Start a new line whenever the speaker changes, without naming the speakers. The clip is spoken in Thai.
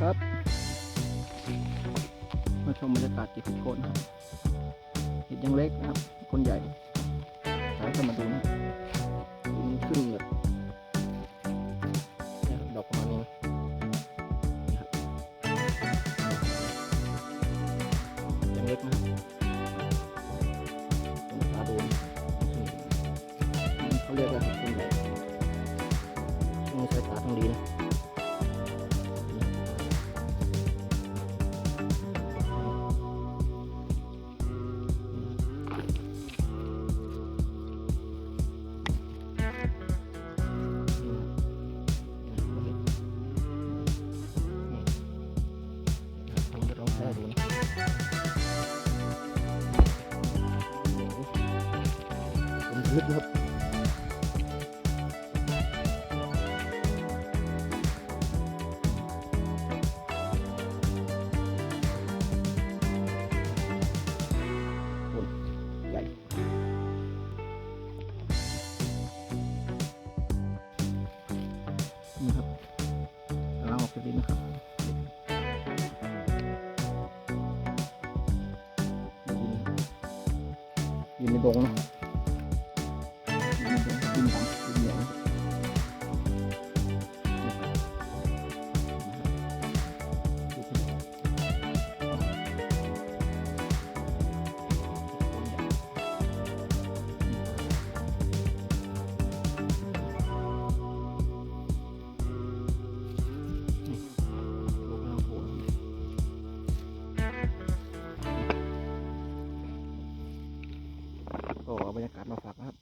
ครับ มาชมบรรยากาศกิจโคนครับเห็ดยังเล็กนะครับ คนใหญ่สายเข้ามาดูนะมันขึ้นแบบเนี่ยดอกประมาณนี้ยังเล็กนะต้องตาดูนะอืมนี่เขาเรียกว่า ผมจะลอดูนะลึกนะครับโอ้ยใหญ่นี่ครับกำลังออกจากดินนะครับ 29 29 29 ก็บรรยากาศมาฝากครับ